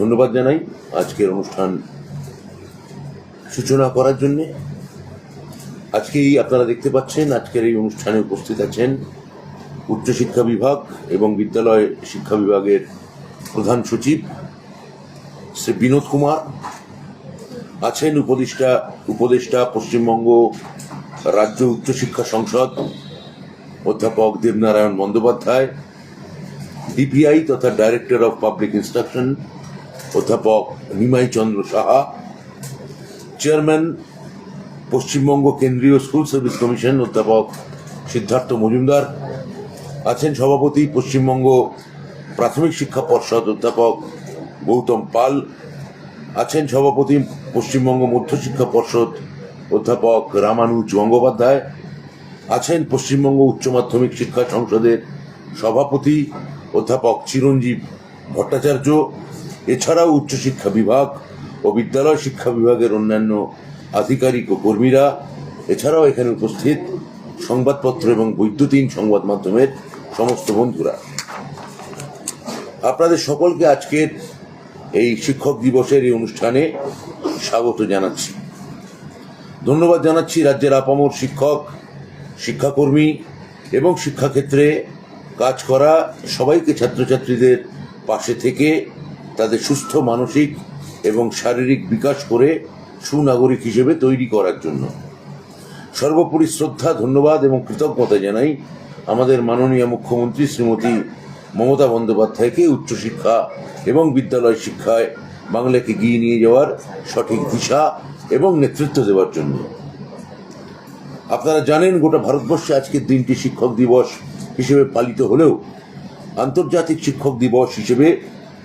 ধন্যবাদ জানাই আজকের অনুষ্ঠান সূচনা করার জন্যে। আজকেই আপনারা দেখতে পাচ্ছেন, আজকের এই অনুষ্ঠানে উপস্থিত আছেন উচ্চশিক্ষা বিভাগ এবং বিদ্যালয় শিক্ষা বিভাগের প্রধান সচিব শ্রী বিনোদ কুমার। আছেন উপদেষ্টা উপদেষ্টা, পশ্চিমবঙ্গ রাজ্য উচ্চশিক্ষা সংসদ অধ্যাপক দেবনারায়ণ বন্দ্যোপাধ্যায়, ডিপিআই তথা ডাইরেক্টর অফ পাবলিক ইনস্ট্রাকশন অধ্যাপক নিমাই চন্দ্র সাহা, চেয়ারম্যান পশ্চিমবঙ্গ কেন্দ্রীয় স্কুল সার্ভিস কমিশন অধ্যাপক সিদ্ধার্থ মজুমদার, আছেন সভাপতি পশ্চিমবঙ্গ প্রাথমিক শিক্ষা পর্ষদ অধ্যাপক গৌতম পাল, আছেন সভাপতি পশ্চিমবঙ্গ মধ্যশিক্ষা পর্ষদ অধ্যাপক রামানুজ গঙ্গোপাধ্যায়, আছেন পশ্চিমবঙ্গ উচ্চ মাধ্যমিক শিক্ষা সংসদের সভাপতি অধ্যাপক চিরঞ্জীব ভট্টাচার্য এছাড়াও উচ্চশিক্ষা বিভাগ ও বিদ্যালয় শিক্ষা বিভাগের অন্যান্য আধিকারিক ও কর্মীরা এছাড়াও এখানে উপস্থিত সংবাদপত্র এবং বৈদ্যুতিন সংবাদ মাধ্যমের সমস্ত বন্ধুরা। আপনাদের সকলকে আজকের এই শিক্ষক দিবসের এই অনুষ্ঠানে স্বাগত জানাচ্ছি। ধন্যবাদ জানাচ্ছি রাজ্যের আপামর শিক্ষক, শিক্ষাকর্মী এবং শিক্ষাক্ষেত্রে কাজ করা সবাইকে ছাত্রছাত্রীদের পাশে থেকে তাদের সুস্থ মানসিক এবং শারীরিক বিকাশ করে সুনাগরিক হিসেবে তৈরি করার জন্য। সর্বোপরি শ্রদ্ধা, ধন্যবাদ এবং কৃতজ্ঞতা জানাই আমাদের মাননীয় মুখ্যমন্ত্রী শ্রীমতী মমতা বন্দ্যোপাধ্যায়কে উচ্চশিক্ষা এবং বিদ্যালয় শিক্ষায় বাংলাকে এগিয়ে নিয়ে যাওয়ার সঠিক দিশা এবং নেতৃত্ব দেওয়ার জন্য। আপনারা জানেন, গোটা ভারতবর্ষে আজকের দিনটি শিক্ষক দিবস হিসেবে পালিত হলেও আন্তর্জাতিক শিক্ষক দিবস হিসেবে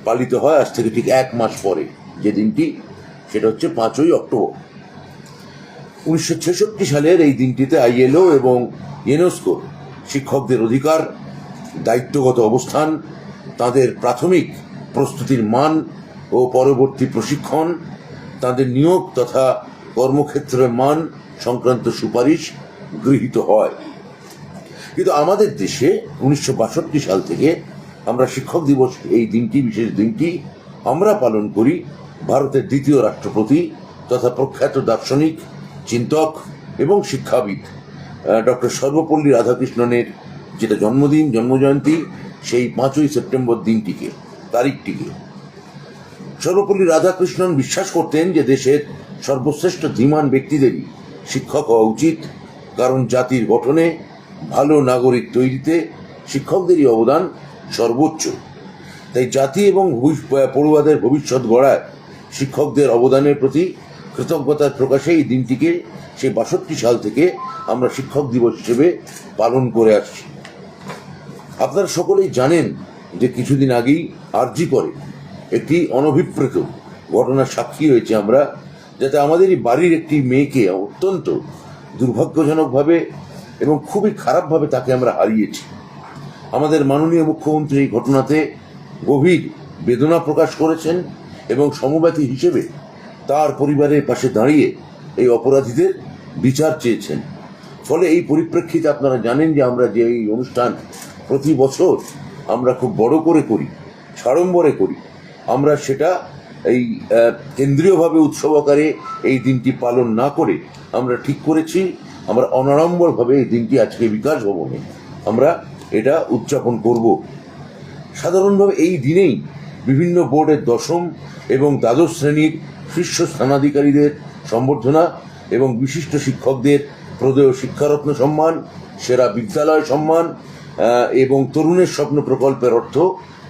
পালিত হয় আজ থেকে ঠিক এক মাস পরে, যে দিনটি, সেটা হচ্ছে পাঁচই অক্টোবর। উনিশশো ছেষট্টি সালের এই দিনটিতে আইএলও এবং ইউনেস্কো শিক্ষকদের অধিকার, দায়িত্বগত অবস্থান, তাদের প্রাথমিক প্রস্তুতির মান ও পরবর্তী প্রশিক্ষণ, তাদের নিয়োগ তথা কর্মক্ষেত্রের মান সংক্রান্ত সুপারিশ গৃহীত হয়। কিন্তু আমাদের দেশে উনিশশো বাষট্টি সাল থেকে আমরা শিক্ষক দিবস এই দিনটি, বিশেষ দিনটি, আমরা পালন করি ভারতের দ্বিতীয় রাষ্ট্রপতি তথা প্রখ্যাত দার্শনিক, চিন্তক এবং শিক্ষাবিদ ডক্টর সর্বপল্লী রাধাকৃষ্ণনের যেটা জন্মদিন, জন্মজয়ন্তী, সেই পাঁচই সেপ্টেম্বর দিনটিকে, তারিখটিকে। সর্বপল্লী রাধাকৃষ্ণন বিশ্বাস করতেন যে দেশের সর্বশ্রেষ্ঠ ধীমান ব্যক্তিদেরই শিক্ষক হওয়া উচিত, কারণ জাতির গঠনে ভালো নাগরিক তৈরিতে শিক্ষকদেরই অবদান সর্বোচ্চ। তাই জাতি এবং পড়ুয়াদের ভবিষ্যৎ গড়ায় শিক্ষকদের অবদানের প্রতি কৃতজ্ঞতার প্রকাশে এই দিনটিকে সেই বাষট্টি সাল থেকে আমরা শিক্ষক দিবস হিসেবে পালন করে আসছি। আপনারা সকলেই জানেন যে কিছুদিন আগেই আরজি করে একটি অনভিপ্রেত ঘটনার সাক্ষী হয়েছে আমরা, যাতে আমাদেরই বাড়ির একটি মেয়েকে অত্যন্ত দুর্ভাগ্যজনকভাবে এবং খুবই খারাপভাবে তাকে আমরা হারিয়েছি। আমাদের মাননীয় মুখ্যমন্ত্রী এই ঘটনাতে গভীর বেদনা প্রকাশ করেছেন এবং সমব্যথী হিসেবে তার পরিবারের পাশে দাঁড়িয়ে এই অপরাধীদের বিচার চেয়েছেন। ফলে এই পরিপ্রেক্ষিতে আপনারা জানেন যে আমরা যে এই অনুষ্ঠান প্রতি বছর আমরা খুব বড় করে করি, সাড়ম্বরে করি। আমরা সেটা এই কেন্দ্রীয়ভাবে উৎসব আকারে এই দিনটি পালন না করে আমরা ঠিক করেছি। আমরা অনাড়ম্বরভাবে এই দিনটি আজকে বিকাশ ভবনে আমরা এটা উদযাপন করব। সাধারণভাবে এই দিনেই বিভিন্ন বোর্ডের দশম এবং দ্বাদশ শ্রেণির শীর্ষ স্থানাধিকারীদের সম্বর্ধনা এবং বিশিষ্ট শিক্ষকদের প্রদেয় শিক্ষারত্ন সম্মান, সেরা বিদ্যালয় সম্মান এবং তরুণের স্বপ্ন প্রকল্পের অর্থ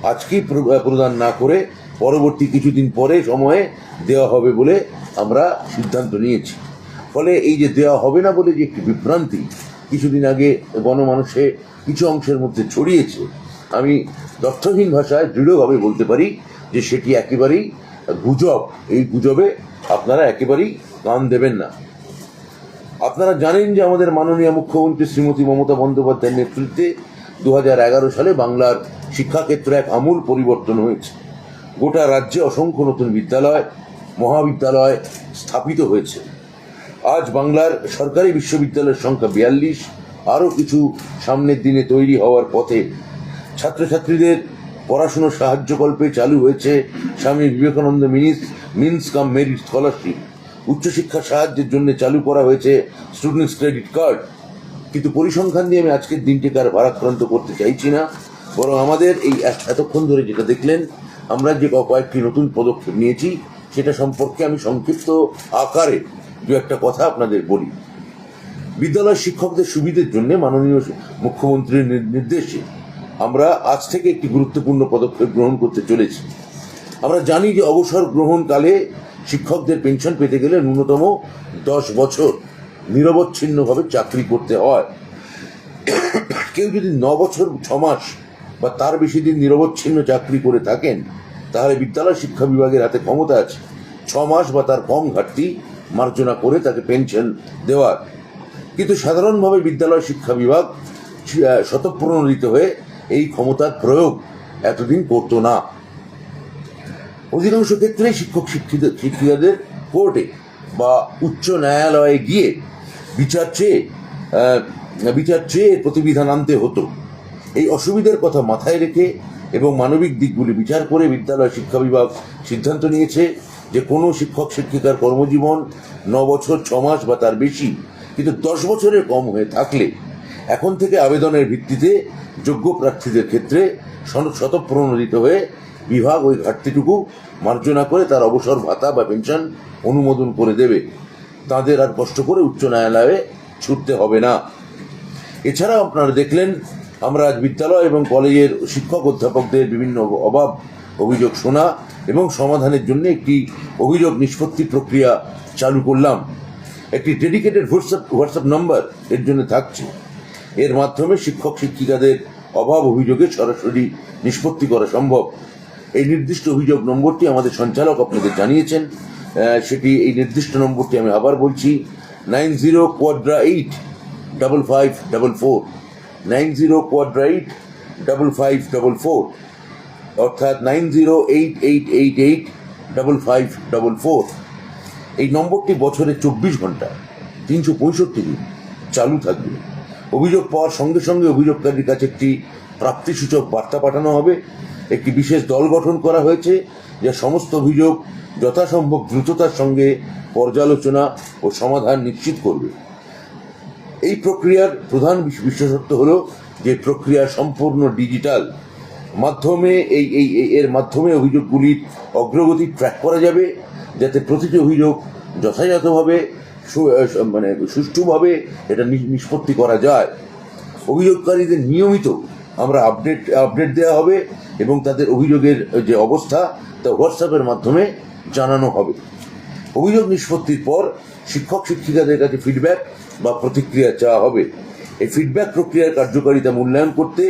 আজকেই প্র- প্রদান না করে পরবর্তী কিছুদিন পরে সময়ে দেওয়া হবে বলে আমরা সিদ্ধান্ত নিয়েছি। ফলে এই যে দেওয়া হবে না বলে যে একটি বিভ্রান্তি কিছুদিন আগে গণমানুষে কিছু অংশের মধ্যে ছড়িয়েছে। আমি তথ্যহীন ভাষায় দৃঢ়ভাবে বলতে পারি যে সেটি একেবারেই গুজব। এই গুজবে আপনারা একেবারেই কান দেবেন না। আপনারা জানেন যে আমাদের মাননীয় মুখ্যমন্ত্রী শ্রীমতী মমতা বন্দ্যোপাধ্যায়ের নেতৃত্বে দু হাজার এগারো সালে বাংলার শিক্ষাক্ষেত্রে এক আমূল পরিবর্তন হয়েছে। গোটা রাজ্যে অসংখ্য নতুন বিদ্যালয়, মহাবিদ্যালয় স্থাপিত হয়েছে। আজ বাংলার সরকারি বিশ্ববিদ্যালয়ের সংখ্যা বিয়াল্লিশ, আরও কিছু সামনের দিনে তৈরি হওয়ার পথে ছাত্রছাত্রীদের পড়াশুনো সাহায্যকল্পে চালু হয়েছে স্বামী বিবেকানন্দ মিনিস মিন্স কাম মেরিট স্কলারশিপ। উচ্চশিক্ষা সাহায্যের জন্য চালু করা হয়েছে স্টুডেন্টস ক্রেডিট কার্ড। কিন্তু পরিসংখ্যান দিয়ে আমি আজকের দিনটিকে আর ভারাক্রান্ত করতে চাইছি না। বরং আমাদের এই এত- এতক্ষণ ধরে যেটা দেখলেন, আমরা যে কয়েকটি নতুন পদক্ষেপ নিয়েছি, সেটা সম্পর্কে আমি সংক্ষিপ্ত আকারে দু একটা কথা আপনাদের বলি। বিদ্যালয় শিক্ষকদের সুবিধের জন্য মাননীয় মুখ্যমন্ত্রীর নির্দেশে আমরা আজ থেকে একটি গুরুত্বপূর্ণ পদক্ষেপ গ্রহণ করতে চলেছি। আমরা জানি যে অবসর গ্রহণকালে শিক্ষকদের পেনশন পেতে গেলে ন্যূনতম দশ বছর নিরবচ্ছিন্নভাবে চাকরি করতে হয়। কেউ যদি ন বছর, ছ মাস বা তার বেশি দিন নিরবচ্ছিন্ন চাকরি করে থাকেন, তাহলে বিদ্যালয় শিক্ষা বিভাগের হাতে ক্ষমতা আছে। ছ মাস বা তার কম ঘাটতি মার্জনা করে তাকে পেনশন দেওয়ার। কিন্তু সাধারণভাবে বিদ্যালয় শিক্ষা বিভাগ আহ, স্বতঃপ্রণোদিত হয়ে এই ক্ষমতার প্রয়োগ এতদিন করতো না। অধিকাংশ ক্ষেত্রেই শিক্ষক শিক্ষিত শিক্ষিকাদের কোর্টে বা উচ্চ ন্যায়ালয়ে গিয়ে বিচার চেয়ে বিচার চেয়ে প্রতিবিধান আনতে হতো। এই অসুবিধার কথা মাথায় রেখে এবং মানবিক দিকগুলি বিচার করে বিদ্যালয় শিক্ষা বিভাগ সিদ্ধান্ত নিয়েছে। যে কোনো শিক্ষক, শিক্ষিকার কর্মজীবন ন বছর, ছ মাস বা তার বেশি, কিন্তু দশ বছরের কম হয়ে থাকলে এখন থেকে আবেদনের ভিত্তিতে যোগ্য প্রার্থীদের ক্ষেত্রে স্বতঃপ্রণোদিত হয়ে বিভাগ ওই ঘাটতিটুকু মার্জনা করে তার অবসর ভাতা বা পেনশন অনুমোদন করে দেবে। তাদের আর কষ্ট করে উচ্চ ন্যায়ালয়ে ছুটতে হবে না। এছাড়া আপনারা দেখলেন, আমরা আজ বিদ্যালয় এবং কলেজের শিক্ষক অধ্যাপকদের বিভিন্ন অভাব অভিযোগ শোনা এবং সমাধানের জন্য একটি অভিযোগ নিষ্পত্তি প্রক্রিয়া চালু করলাম। একটি ডেডিকেটেড হোয়াটসঅ্যাপ হোয়াটসঅ্যাপ নাম্বার এর জন্য থাকছে। এর মাধ্যমে শিক্ষক শিক্ষিকাদের অভাব অভিযোগে সরাসরি নিষ্পত্তি করা সম্ভব। এই নির্দিষ্ট অভিযোগ নম্বরটি আমাদের সঞ্চালক আপনাদের জানিয়েছেন। সেটি এই নির্দিষ্ট নম্বরটি আমি আবার বলছি, nine zero quadra eight double five double four. Nine zero quadra eight double five double four. অর্থাৎ nine zero eight eight eight eight double five double four এই নম্বরটি বছরে চব্বিশ ঘণ্টা, তিনশো পঁয়ষট্টি দিন চালু থাকবে। অভিযোগ পাওয়ার সঙ্গে সঙ্গে অভিযোগকারীর কাছে একটি প্রাপ্তিসূচক বার্তা পাঠানো হবে। একটি বিশেষ দল গঠন করা হয়েছে, যা সমস্ত অভিযোগ যথাসম্ভব দ্রুততার সঙ্গে পর্যালোচনা ও সমাধান নিশ্চিত করবে। এই প্রক্রিয়ার প্রধান বিশ- বিশেষত্ব হলো যে প্রক্রিয়া সম্পূর্ণ ডিজিটাল। মাধ্যমে এই এই এর মাধ্যমে অভিযোগগুলির অগ্রগতি ট্র্যাক করা যাবে, যাতে প্রতিটি অভিযোগ যথাযথভাবে মানে সুষ্ঠুভাবে এটা নিষ্পত্তি করা যায়। অভিযোগকারীদের নিয়মিত আমরা আপডেট আপডেট দেওয়া হবে এবং তাদের অভিযোগের যে অবস্থা, তা হোয়াটসঅ্যাপের মাধ্যমে জানানো হবে। অভিযোগ নিষ্পত্তির পর শিক্ষক শিক্ষিকাদের কাছে ফিডব্যাক বা প্রতিক্রিয়া চাওয়া হবে। এই ফিডব্যাক প্রক্রিয়ার কার্যকারিতা মূল্যায়ন করতে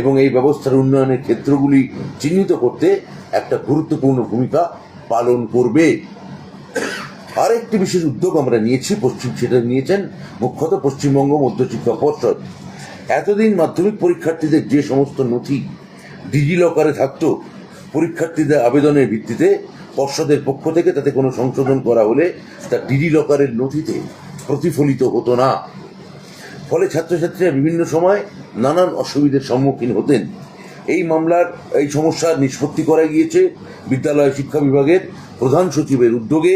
এবং এই ব্যবস্থার উন্নয়নের ক্ষেত্রগুলি চিহ্নিত করতে একটা গুরুত্বপূর্ণ ভূমিকা পালন করবে। আরেকটি বিশেষ উদ্যোগ আমরা নিয়েছি, পশ্চিম সেটা নিয়েছেন মুখ্যত পশ্চিমবঙ্গ মধ্যশিক্ষা পর্ষদ। এতদিন মাধ্যমিক পরীক্ষার্থীদের যে সমস্ত নথি ডিজিলকারে থাকতো, পরীক্ষার্থীদের আবেদনের ভিত্তিতে পর্ষদের পক্ষ থেকে তাতে কোনো সংশোধন করা হলে তা ডিজিলকারের নথিতে প্রতিফলিত হতো না। ফলে ছাত্রছাত্রীরা বিভিন্ন সময় নানান অসুবিধার সম্মুখীন হতেন। এই মামলার, এই সমস্যার নিষ্পত্তি করা গিয়েছে বিদ্যালয় শিক্ষা বিভাগের প্রধান সচিবের উদ্যোগে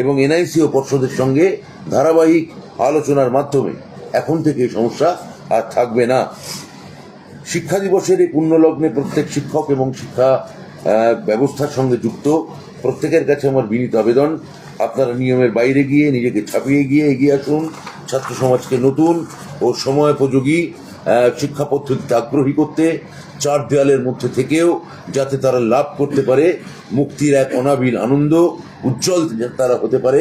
এবং এনআইসি ও পর্ষদের সঙ্গে ধারাবাহিক আলোচনার মাধ্যমে। এখন থেকে এই সমস্যা আর থাকবে না। শিক্ষা দিবসের এই পুণ্যলগ্নে প্রত্যেক শিক্ষক এবং শিক্ষা ব্যবস্থার সঙ্গে যুক্ত প্রত্যেকের কাছে আমার বিনীত আবেদন, আপনারা নিয়মের বাইরে গিয়ে নিজেকে ছাপিয়ে গিয়ে এগিয়ে আসুন ছাত্র সমাজকে নতুন ও সময়োপযোগী শিক্ষা পদ্ধতিতে আগ্রহী করতে, চার দেয়ালের মধ্যে থেকেও যাতে তারা লাভ করতে পারে, মুক্তির এক অনাবিল আনন্দ, উজ্জ্বল তারা হতে পারে,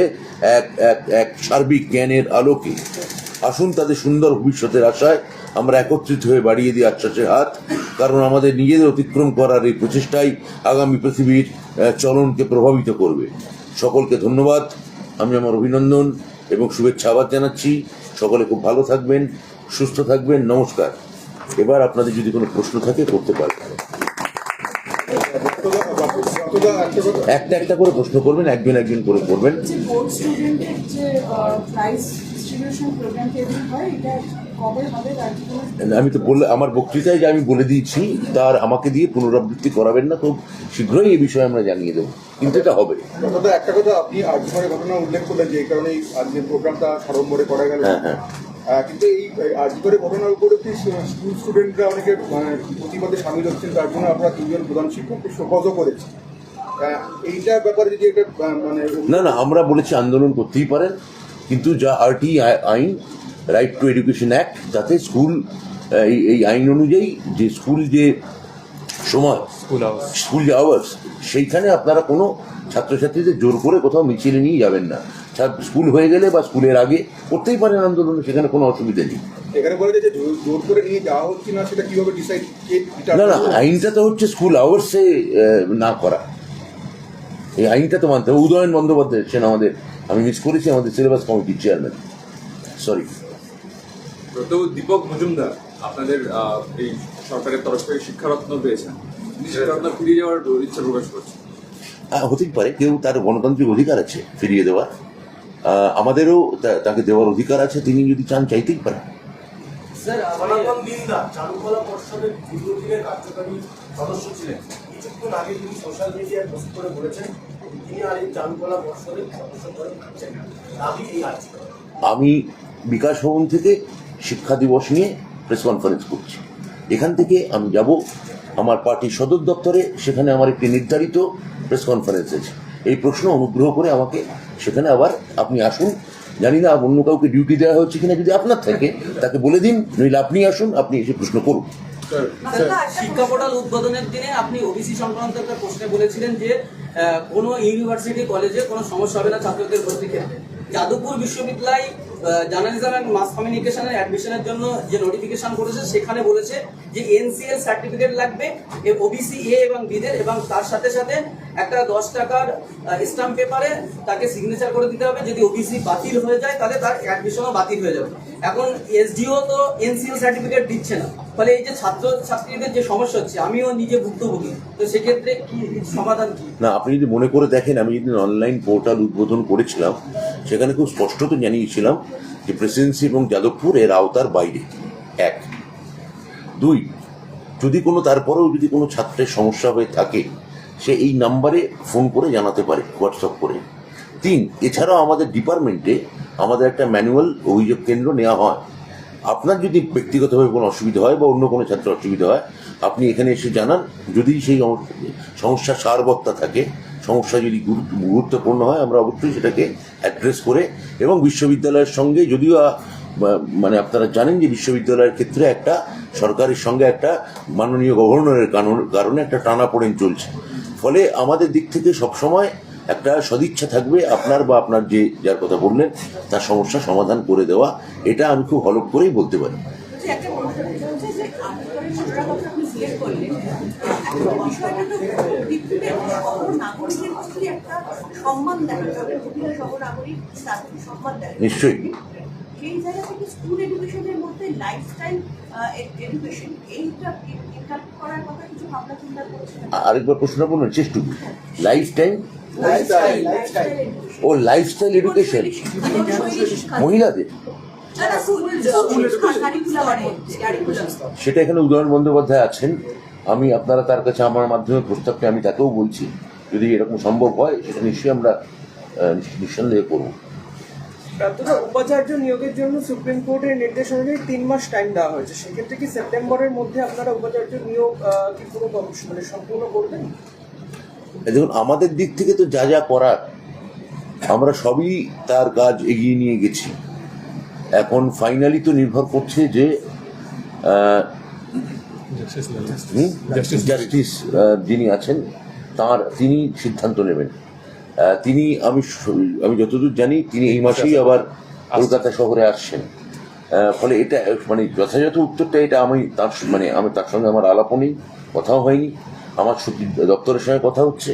এক এক এক সার্বিক জ্ঞানের আলোকে। আসুন তাদের সুন্দর ভবিষ্যতের আশায় আমরা একত্রিত হয়ে বাড়িয়ে দিই আশ্বাসের হাত, কারণ আমাদের নিজেদের অতিক্রম করার এই প্রচেষ্টাই আগামী পৃথিবীর চলনকে প্রভাবিত করবে। সকলকে ধন্যবাদ। আমি আমার অভিনন্দন। এবং শুভেচ্ছা আবার জানাচ্ছি। সকলে খুব ভালো থাকবেন, সুস্থ থাকবেন, নমস্কার। এবার আপনাদের যদি কোনো প্রশ্ন থাকে, করতে পারবেন একটা একটা করে প্রশ্ন করবেন, একজন একজন করে করবেন। আমি তো বললে আমার বক্তৃতায় যে আমি বলে দিয়েছি তার আমাকে দিয়ে পুনরাবৃত্তি করাবেন না খুব শীঘ্রই এই বিষয়ে আমরা জানিয়ে দেবো। কিন্তু এটা হবে। দাদা একটা কথা আপনি আজকের ঘটনা উল্লেখ করলেন যে এই কারণে এই আজকের প্রোগ্রামটা সাড়ম্বরে করা গেল। হ্যাঁ, হ্যাঁ। কিন্তু এই আজকের ঘটনার উপরে কি স্কুল স্টুডেন্টরা অনেকে মানে, প্রতিবাদে সামিল হচ্ছেন তার জন্য আমরা তিনজন প্রধান শিক্ষককে শোকজও করেছি এইটার ব্যাপারে যদি একটা মানে না না আমরা বলেছি আন্দোলন করতেই পারেন কিন্তু যা আরটি আইন রাইট টু এডুকেশন অ্যাক্ট তাতে স্কুল এই এই আইন অনুযায়ী যে স্কুল যে সময় স্কুল যে আওয়ার্স সেইখানে আপনারা কোনো ছাত্রছাত্রীদের জোর করে কোথাও মিছিলে নিয়ে যাবেন না। স্কুল হয়ে গেলে বা স্কুলের আগে করতেই পারেন আন্দোলন সেখানে কোনো অসুবিধা নেই। এখানে বলে যে জোর- জোর করে নিয়ে যাওয়া হচ্ছে না সেটা না না আইনটা তো হচ্ছে স্কুল আওয়ার্সে না করা। এই আইনটা তো মানতে হবে। উদয়ন বন্দ্যোপাধ্যায় আমাদের আমি মিস করেছি আমাদের সিলেবাস কমিটির চেয়ারম্যান সরি তো দীপক মজুমদার আপনাদের এই সরকারের তরফ থেকে শিক্ষারত্ন পেয়েছেন। তিনি শিক্ষারত্ন ফিরিয়ে যাওয়ার ইচ্ছা প্রকাশ করছেন। হতেই পারে কেউ তার গণতান্ত্রিক অধিকার আছে ফিরিয়ে দেওয়ার। আমাদেরও তা- তাকে দেওয়ার অধিকার আছে তিনি যদি চান চাইতেই পারেন। আমি বিকাশ ভবন থেকে শিক্ষা দিবস নিয়ে প্রেস কনফারেন্স করছি। এখান থেকে আমি যাব আমার পার্টির সদর দপ্তরে সেখানে আমার একটি নির্ধারিত প্রেস কনফারেন্স আছে। এই প্রশ্ন অনুগ্রহ করে আমাকে সেখানে আবার আপনি আসুন। জানি না অন্য কাউকে ডিউটি দেওয়া হচ্ছে কিনা যদি আপনার থাকে তাকে বলে দিন নইলে আপনি আসুন আপনি এসে প্রশ্ন করুন। শিক্ষা পোর্টাল উদ্বোধনের দিনে আপনি ওবিসি সংক্রান্ত একটা প্রশ্নে বলেছিলেন যে কোনো ইউনিভার্সিটি কলেজে কোনো সমস্যা হবে না ছাত্রদের ভর্তি ক্ষেত্রে। যাদবপুর বিশ্ববিদ্যালয় জার্নালিজম অ্যান্ড মাস কমিউনিকেশনের অ্যাডমিশনের জন্য যে নোটিফিকেশন করেছে, সেখানে বলেছে যে এনসিএল সার্টিফিকেট লাগবে ওবিসি এ এবং বিদের এবং তার সাথে সাথে একটা দশ টাকার স্টাম্প পেপারে তাকে সিগনেচার করে দিতে হবে। যদি ওবিসি বাতিল হয়ে যায়, তাহলে তার অ্যাডমিশনও বাতিল হয়ে যাবে। এখন এসডিও তো এনসিএল সার্টিফিকেট দিচ্ছে না। ফলে এই যে ছাত্র ছাত্রীদের যে সমস্যা হচ্ছে, আমিও নিজে ভুক্তভোগী। তো সেক্ষেত্রে কি সমাধান কি? না, আপনি যদি মনে করে দেখেন, আমি যেদিন অনলাইন পোর্টাল উদ্বোধন করেছিলাম, সেখানে খুব স্পষ্ট তো জানিয়েছিলাম যে প্রেসিডেন্সি এবং যাদবপুর এর আওতার বাইরে। এক। দুই, যদি কোনো তারপরেও যদি কোনো ছাত্রের সমস্যা হয়ে থাকে, সে এই নাম্বারে ফোন করে জানাতে পারে, হোয়াটসঅ্যাপ করে। তিন, এছাড়াও আমাদের ডিপার্টমেন্টে আমাদের একটা ম্যানুয়াল অভিযোগ কেন্দ্র নেওয়া হয়। আপনার যদি ব্যক্তিগতভাবে কোনো অসুবিধা হয় বা অন্য কোনো ছাত্রের অসুবিধা হয়, আপনি এখানে এসে জানান। যদি সেই সমস্যার সারবত্তা থাকে সমস্যা যদি গুরু- গুরুত্বপূর্ণ হয়, আমরা অবশ্যই সেটাকে অ্যাড্রেস করে এবং বিশ্ববিদ্যালয়ের সঙ্গে যদিও মানে আপনারা জানেন যে বিশ্ববিদ্যালয়ের ক্ষেত্রে একটা সরকারের সঙ্গে একটা মাননীয় গভর্নরের কারণ- কারণে একটা টানাপোড়েন চলছে। ফলে আমাদের দিক থেকে সবসময় একটা সদিচ্ছা থাকবে আপনার বা আপনার যে, যার কথা বললেন, তার সমস্যা সমাধান করে দেওয়া, এটা আমি খুব হলপ করেই বলতে পারি। যে একটা নাগরিকের প্রতি একটা সম্মান সহ নাগরিক সম্মান নিশ্চয়ই। সেই জায়গা থেকে স্কুল এডুকেশনের মধ্যে লাইফস্টাইল এডুকেশন এইটা করার কথা কিছু ভাবনা চিন্তা করছেন? আরেকবার প্রশ্ন করবেন চেষ্টা লাইফ টাইম লাইফস্টাইল ও লাইফস্টাইল এডুকেশন মহিলাদের? সেটা এখানে উদয়ন বন্দ্যোপাধ্যায় আছেন। আমি আপনারা তার কাছে আমার মাধ্যমে প্রস্তাবটা আমি তাকেও বলছি। যদি এরকম সম্ভব হয় সেটা নিশ্চয়ই আমরা নিঃসন্দেহে করব। প্রাপ্তরা উপাচার্য নিয়োগের জন্য সুপ্রিম কোর্টের নির্দেশ অনুযায়ী তিন মাস টাইম দেওয়া হয়েছে। সেক্ষেত্রে কি সেপ্টেম্বরের মধ্যে আপনারা উপাচার্য নিয়োগ কি পুরো মানে সম্পূর্ণ করবেন? দেখুন আমাদের দিক থেকে তো যা যা করার আমরা সবই তার কাজ এগিয়ে নিয়ে গেছি। এখন ফাইনালি তো নির্ভর করছে যে জাস্টিস যিনি আছেন তার তিনি সিদ্ধান্ত নেবেন। তিনি আমি আমি যতদূর জানি তিনি এই মাসেই আবার কলকাতা শহরে আসছেন। ফলে এটা মানে যথাযথ উত্তরটা এটা আমি তার মানে আমি তার সঙ্গে আমার আলাপও নেই কথাও হয়নি। আমার দপ্তরের সঙ্গে কথা হচ্ছে।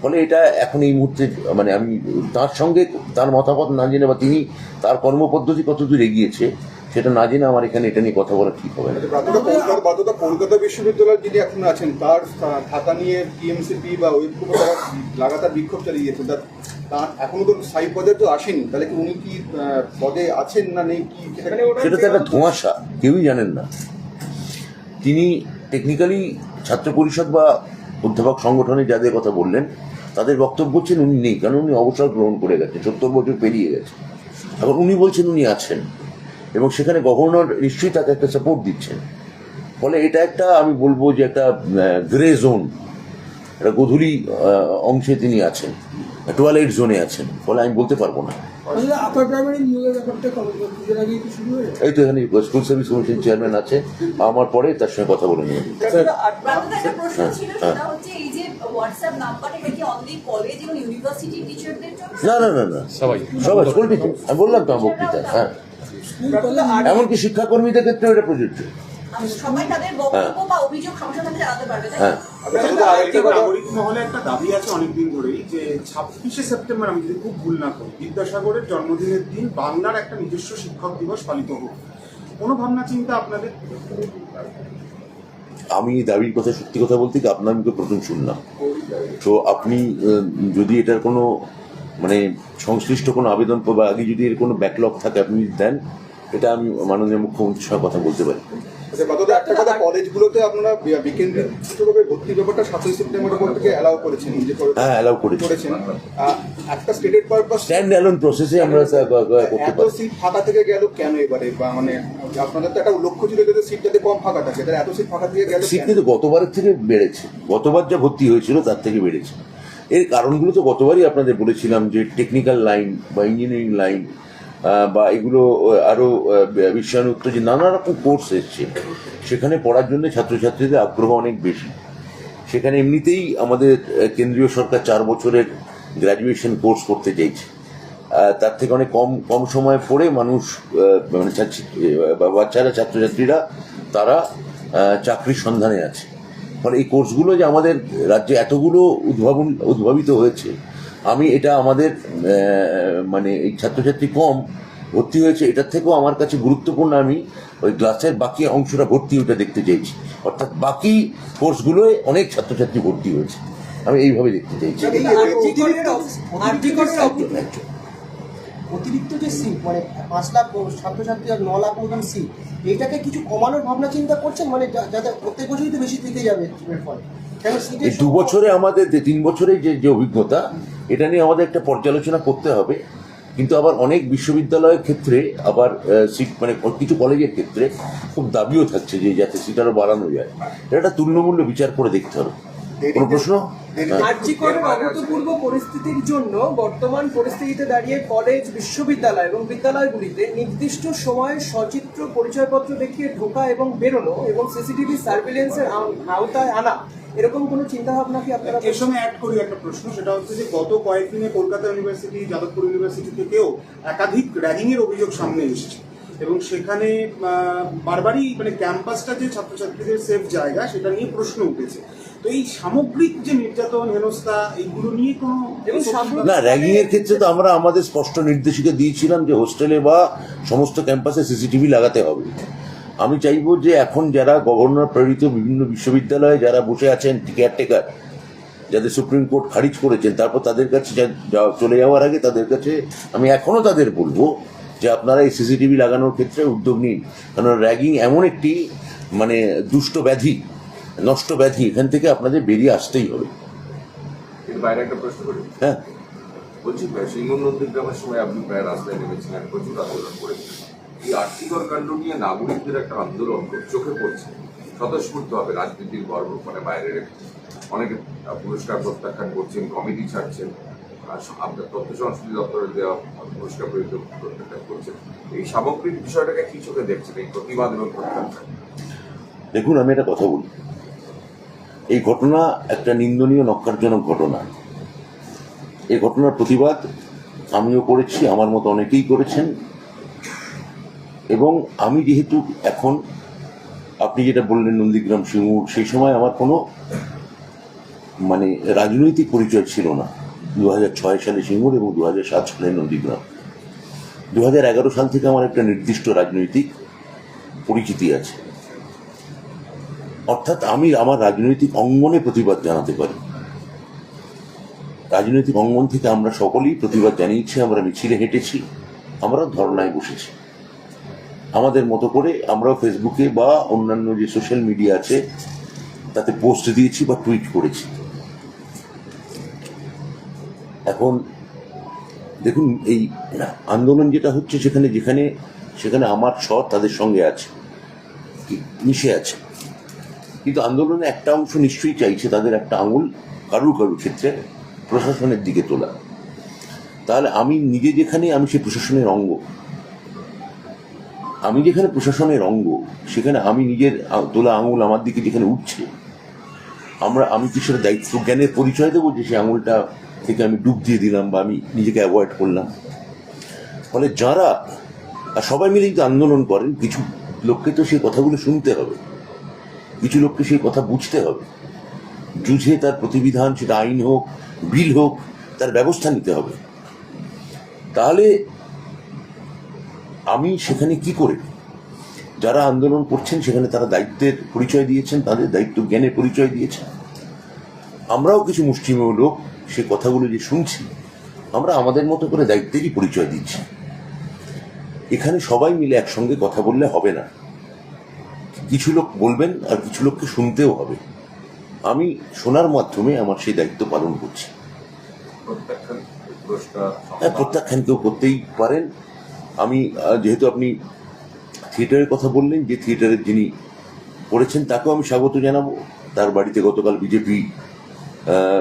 ফলে এটা এখন এই মুহূর্তে মানে আমি তার সঙ্গে তার মতামত না জেনে বা তিনি তার কর্মপদ্ধতি কতদূর এগিয়েছে সেটা না জেনে আমার এখানে এটা নিয়ে কথা বলা ঠিক হবে না। কলকাতা বিশ্ববিদ্যালয়ের যিনি এখন আছেন তার খাতা নিয়ে টিএমসিপি বা তারা লাগাতার বিক্ষোভ চালিয়ে গেছেন তার এখনও তো স্থায়ী পদে তো আসেনি। তাহলে কি উনি কি পদে আছেন না নেই? কি সেটা তো একটা ধোঁয়াশা কেউই জানেন না। তিনি টেকনিক্যালি ছাত্র পরিষদ বা অধ্যাপক সংগঠনে যাদের কথা বললেন তাদের বক্তব্য হচ্ছেন উনি নেই কারণ উনি অবসর গ্রহণ করে গেছেন সত্তর বছর পেরিয়ে গেছে। এখন উনি বলছেন উনি আছেন এবং সেখানে গভর্নর নিশ্চয়ই তাকে একটা সাপোর্ট দিচ্ছেন। ফলে এটা একটা আমি বলব যে একটা গ্রে জোন একটা গধূলি অংশে তিনি আছেন টুয়েলাইট জোনে আছেন ফলে আমি বলতে পারব না। যাবে? এই তো এখানে স্কুল সার্ভিস কমিশন চেয়ারম্যান আছে আমার পরে তার সঙ্গে কথা বলে নিয়ে হ্যাঁ, হ্যাঁ। হোয়াটসঅ্যাপ কি অনলি কলেজ এবং ইউনিভার্সিটি টিচারদের জন্য? না না না না। সবাই। সবাই স্কুল টিচার আমি বললাম তো বক্তৃতা হ্যাঁ। এমনকি শিক্ষাকর্মীদের ক্ষেত্রে এটা প্রযোজ্য। আর সবাই তাদের বক্তব্য বা অভিযোগ সমস্যা জানাতে পারবে হ্যাঁ। আচ্ছা, নাগরিক মহলে একটা দাবি আছে অনেকদিন ধরেই যে ছাব্বিশে সেপ্টেম্বর আমি যদি খুব ভুল না করি বিদ্যাসাগরের জন্মদিনের দিন বাংলার একটা নিজস্ব শিক্ষক দিবস পালিত হোক। কোনো ভাবনা চিন্তা আপনাদের? আমি দাবির কথা, সত্যি কথা বলতে কি আপনার মুখে প্রথম শুনলাম। তো আপনি যদি এটার কোনো মানে সংশ্লিষ্ট কোনো আবেদন বা আগে যদি এর কোনো ব্যাকলগ থাকে, আপনি দেন, এটা আমি মাননীয় মুখ্যমন্ত্রীর সঙ্গে কথা বলতে পারি। আচ্ছা একটা কথা কলেজগুলোতে আপনারা বি- বিকেন্দ্রীকৃতভাবে ভর্তি ব্যাপারটা সাতই পর থেকে অ্যালাউ করেছেন যে হ্যাঁ অ্যালাউ করেছি। করেছেন। আহ, একটা স্টেটেড পারপাস স্ট্যান্ড অ্যালোন প্রসেসে আমরা এত সিট ফাঁকা থেকে গেল কেন এবারে? বা মানে আপনাদের তো একটা লক্ষ্য ছিল সিট যাতে কম ফাঁকা থাকে। তাহলে এত সিট ফাঁকা থেকে গেল সিট কিন্তু গতবারের থেকে বেড়েছে। গতবার যা ভর্তি হয়েছিল তার থেকে বেড়েছে। এর কারণগুলো তো গতবারই আপনাদের বলেছিলাম যে টেকনিক্যাল লাইন বা ইঞ্জিনিয়ারিং লাইন বা এগুলো আহ, আরও আহ, বিশ্বায়নোত্তর যে নানা রকম কোর্স এসছে সেখানে পড়ার জন্য ছাত্রছাত্রীদের আগ্রহ অনেক বেশি। সেখানে এমনিতেই আমাদের কেন্দ্রীয় সরকার চার বছরের গ্র্যাজুয়েশন কোর্স করতে চাইছে। তার থেকে অনেক কম কম সময় পড়ে মানুষ মানে বাচ্চারা ছাত্রছাত্রীরা তারা চাকরির সন্ধানে আছে। ফলে এই কোর্সগুলো যে আমাদের রাজ্যে এতগুলো উদ্ভাবন উদ্ভাবিত হয়েছে আমি এটা আমাদের মানে এই ছাত্রছাত্রী কম ভর্তি হয়েছে এটার থেকেও আমার কাছে গুরুত্বপূর্ণ আমি ওই গ্লাসের বাকি অংশটা ভর্তি ওটা দেখতে চাইছি। অর্থাৎ বাকি কোর্সগুলোয় অনেক ছাত্রছাত্রী ভর্তি হয়েছে। আমি এইভাবে দেখতে চাইছি। আর্টিকলের আর্টিকলের অতিরিক্ত যে সিট মানে পাঁচ লাখ ছাত্রছাত্রী আর ন লাখ মতন সিট এইটাকে কিছু কমানোর ভাবনা চিন্তা করছেন? মানে যাতে প্রত্যেক বছরই তো বেশি থেকে যাবে এর ফলে। দু বছরে আমাদের তিন বছরে যে যে অভিজ্ঞতা এটা নিয়ে আমাদের একটা পর্যালোচনা করতে হবে। কিন্তু আবার অনেক বিশ্ববিদ্যালয়ের ক্ষেত্রে আবার সিট মানে কিছু কলেজের ক্ষেত্রে খুব দাবিও থাকছে যে যাতে সিট আরও বাড়ানো যায়। এটা একটা তুল্যমূল্য বিচার করে দেখতে হবে। কোনো প্রশ্ন? হ্যাঁ। আর্যিকরের অভূতপূর্ব পরিস্থিতির জন্য বর্তমান পরিস্থিতিতে দাঁড়িয়ে কলেজ বিশ্ববিদ্যালয় এবং বিদ্যালয়গুলিতে নির্দিষ্ট সময়ে সচিত্র পরিচয়পত্র দেখিয়ে ঢোকা এবং বেরোনো এবং সিসিটিভি সার্ভিলেন্সের আওতায় আনা এরকম কোনো চিন্তা ভাবনা কি আপনারা এর সঙ্গে অ্যাড করি একটা প্রশ্ন সেটা হচ্ছে যে গত কয়েকদিনে কলকাতা ইউনিভার্সিটি যাদবপুর ইউনিভার্সিটি থেকেও একাধিক র্যাগিং এর অভিযোগ সামনে এসেছে। এবং সেখানে আহ, বারবারই মানে ক্যাম্পাসটা যে ছাত্রছাত্রীদের সেফ জায়গা সেটা নিয়ে প্রশ্ন উঠেছে। তো এই সামগ্রিক যে নির্যাতন হেনস্থা এইগুলো নিয়ে কোনো না র্যাগিং এর ক্ষেত্রে তো আমরা আমাদের স্পষ্ট নির্দেশিকা দিয়েছিলাম যে হোস্টেলে বা সমস্ত ক্যাম্পাসে সিসিটিভি লাগাতে হবে। আমি চাইব যে এখন যারা গভর্নর প্রেরিত বিভিন্ন বিশ্ববিদ্যালয়ে যারা বসে আছেন কেয়ারটেকার যাদের সুপ্রিম কোর্ট খারিজ করেছেন তারপর তাদের কাছে চলে যাওয়ার আগে তাদের কাছে আমি এখনও তাদের বলব যে আপনারা এই সিসিটিভি লাগানোর ক্ষেত্রে উদ্যোগ নিন। কারণ র্যাগিং এমন একটি মানে দুষ্ট ব্যাধি নষ্ট ব্যাধি এখান থেকে আপনাদের বেরিয়ে আসতেই হবে। বাইরে একটা প্রশ্ন করি। হ্যাঁ। বলছি সিংহ নন্দীগ্রামের সময় আপনি প্রায় রাস্তায় নেমেছিলেন প্রচুর আন্দোলন করেছিলেন। এই আর্থিকর কাণ্ড নিয়ে নাগরিকদের একটা আন্দোলন চোখে পড়ছে। স্বতঃস্ফূর্ত হবে রাজনীতির গর্ব মানে বাইরে রেখে অনেকে পুরস্কার প্রত্যাখ্যান করছেন, কমিটি ছাড়ছেন আপনার তথ্য সংস্কৃতি দপ্তরের দেওয়া পুরস্কার প্রত্যাখ্যান করছেন। এই সামগ্রিক বিষয়টাকে কি চোখে দেখছেন? এই প্রতিবাদ এবং প্রত্যাখ্যান? দেখুন, আমি একটা কথা বলি। এই ঘটনা একটা নিন্দনীয় নক্কারজনক ঘটনা। এই ঘটনার প্রতিবাদ আমিও করেছি, আমার মতো অনেকেই করেছেন। এবং আমি যেহেতু এখন, আপনি যেটা বললেন নন্দীগ্রাম, সিঙ্গুর, সেই সময় আমার কোনো মানে রাজনৈতিক পরিচয় ছিল না। দু ছয় সালে সিঙ্গুর এবং দু সাত সালে নন্দীগ্রাম। দু এগারো সাল থেকে আমার একটা নির্দিষ্ট রাজনৈতিক পরিচিতি আছে। অর্থাৎ আমি আমার রাজনৈতিক অঙ্গনে প্রতিবাদ জানাতে পারি। রাজনৈতিক অঙ্গন থেকে আমরা সকলেই প্রতিবাদ জানিয়েছি, আমরা মিছিলে হেঁটেছি, আমরা ধর্নায় বসেছি। আমাদের মতো করে আমরা ফেসবুকে বা অন্যান্য যে সোশ্যাল মিডিয়া আছে, তাতে পোস্ট দিয়েছি বা টুইট করেছি। এখন দেখুন, এই আন্দোলন যেটা হচ্ছে সেখানে, যেখানে, সেখানে আমার স্বর তাদের সঙ্গে আছে মিশে আছে। কিন্তু আন্দোলনে একটা অংশ নিশ্চয়ই চাইছে তাদের একটা আঙুল কারুর কারুর ক্ষেত্রে প্রশাসনের দিকে তোলা। তাহলে আমি নিজে যেখানে, আমি সেই প্রশাসনের অঙ্গ। আমি যেখানে প্রশাসনের অঙ্গ, সেখানে আমি নিজের তোলা আঙুল আমার দিকে যেখানে উঠছে, আমরা, আমি কি সেটা দায়িত্ব, জ্ঞানের পরিচয় দেবো যে সেই আঙুলটা থেকে আমি ডুব দিয়ে দিলাম বা আমি নিজেকে অ্যাভয়েড করলাম? ফলে যারা, আর সবাই মিলে যদি আন্দোলন করেন, কিছু লোককে তো সেই কথাগুলো শুনতে হবে, কিছু লোককে সেই কথা বুঝতে হবে। বুঝে তার প্রতিবিধান, সেটা আইন হোক, বিল হোক, তার ব্যবস্থা নিতে হবে। তাহলে আমি সেখানে কি করে? যারা আন্দোলন করছেন সেখানে তারা দায়িত্বের পরিচয় দিয়েছেন তাদের দায়িত্ব জ্ঞানের পরিচয় দিয়েছেন। আমরাও কিছু মুষ্টিমেয় লোক সে কথাগুলো যে শুনছি আমরা আমাদের মতো করে দায়িত্বেরই পরিচয় দিচ্ছি। এখানে সবাই মিলে একসঙ্গে কথা বললে হবে না। কিছু লোক বলবেন আর কিছু লোককে শুনতেও হবে। আমি শোনার মাধ্যমে আমার সেই দায়িত্ব পালন করছি। প্রত্যাখ্যান হ্যাঁ প্রত্যাখ্যান কেউ করতেই পারেন। আমি যেহেতু আপনি থিয়েটারের কথা বললেন, যে থিয়েটারের যিনি করেছেন তাকেও আমি স্বাগত জানাব। তার বাড়িতে গতকাল বিজেপি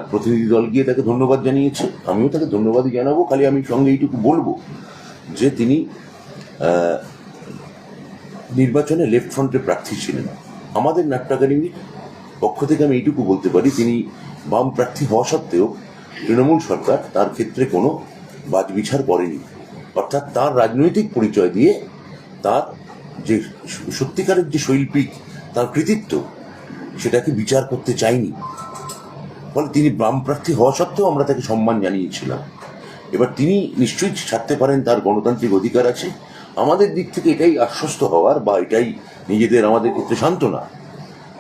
প্রতিনিধি দল গিয়ে তাকে ধন্যবাদ জানিয়েছে। আমিও তাকে ধন্যবাদই জানাব। খালি আমি সঙ্গে এইটুকু বলব যে তিনি নির্বাচনে লেফট ফ্রন্টের প্রার্থী ছিলেন। আমাদের নাট্য একাডেমির পক্ষ থেকে আমি এইটুকু বলতে পারি, তিনি বাম প্রার্থী হওয়া সত্ত্বেও তৃণমূল সরকার তার ক্ষেত্রে কোনো বাজবিছার করেনি। অর্থাৎ তার রাজনৈতিক পরিচয় দিয়ে তার যে সত্যিকারের যে শৈল্পিক তার কৃতিত্ব, সেটাকে বিচার করতে চাইনি ফলে তিনি বাম প্রার্থী হওয়া সত্ত্বেও আমরা তাকে সম্মান জানিয়েছিলাম। এবার তিনি নিশ্চয়ই ছাড়তে পারেন, তার গণতান্ত্রিক অধিকার আছে। আমাদের দিক থেকে এটাই আশ্বস্ত হওয়ার বা এটাই নিজেদের আমাদের ক্ষেত্রে সান্ত্বনা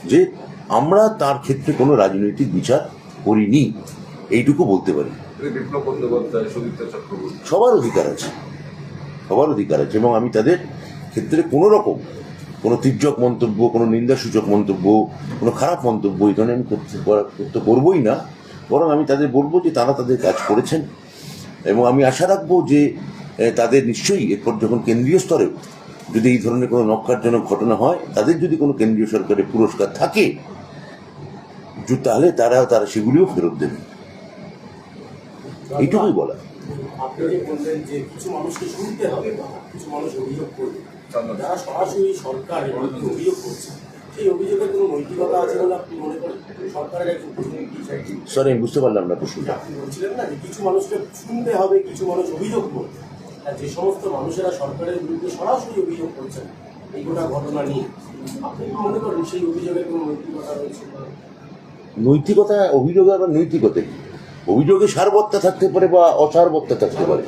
যে আমরা তার ক্ষেত্রে কোনো রাজনৈতিক বিচার করিনি। এইটুকু বলতে পারি। সবার অধিকার আছে। সবার অধিকার আছে এবং আমি তাদের ক্ষেত্রে কোনো রকম কোনো তির্যক মন্তব্য, কোনো নিন্দাসূচক মন্তব্য, কোনো খারাপ মন্তব্য এই ধরনের আমি করতে করা- করতে করবোই না। বরং আমি তাদের বলব যে তারা তাদের কাজ করেছেন এবং আমি আশা রাখব যে তাদের নিশ্চয়ই এরপর যখন কেন্দ্রীয় স্তরে যদি এই ধরনের কোনো নক্কারজনক ঘটনা হয়, তাদের যদি কোনো কেন্দ্রীয় সরকারের পুরস্কার থাকে, তাহলে তারা তারা সেগুলিও ফেরত দেবে। এইটুকুই বলা। আপনি যে বললেন যে কিছু মানুষকে শুনতে হবে কিছু মানুষ অভিযোগ করবে যারা সরাসরি সরকারের বিরুদ্ধে অভিযোগ করছে সেই অভিযোগের কোনো নৈতিকতা আছে বলে আপনি মনে করেন? সরকারের একজন প্রতিনিধি আমি বুঝতে পারলাম না প্রশ্নটা। আপনি বলছিলেন না যে কিছু মানুষকে শুনতে হবে কিছু মানুষ অভিযোগ করবে। আর যে সমস্ত মানুষেরা সরকারের বিরুদ্ধে সরাসরি অভিযোগ করছেন এই গোটা ঘটনা নিয়ে আপনি মনে করেন সেই অভিযোগের কোনো নৈতিকতা রয়েছে? নৈতিকতা অভিযোগ আবার নৈতিকতা কি? অভিযোগে সারবত্তা থাকতে পারে বা অসারবত্তা থাকতে পারে?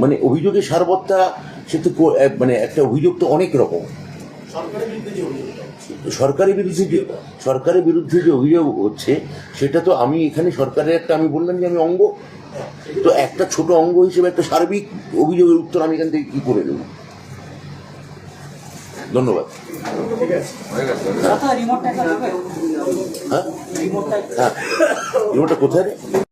মানে অভিযোগে সারবত্তা সে তো মানে একটা অভিযোগ তো অনেক রকম। সরকারের বিরুদ্ধে যে সরকারের বিরুদ্ধে যে সরকারের বিরুদ্ধে যে অভিযোগ হচ্ছে সেটা তো আমি এখানে সরকারের একটা আমি বললাম যে আমি অঙ্গ। তো একটা ছোট অঙ্গ হিসেবে একটা সার্বিক অভিযোগের উত্তর আমি এখান থেকে কি করে দেব? ধন্যবাদ। হয়ে? হ্যাঁ। রিমোটটা কোথায়? রে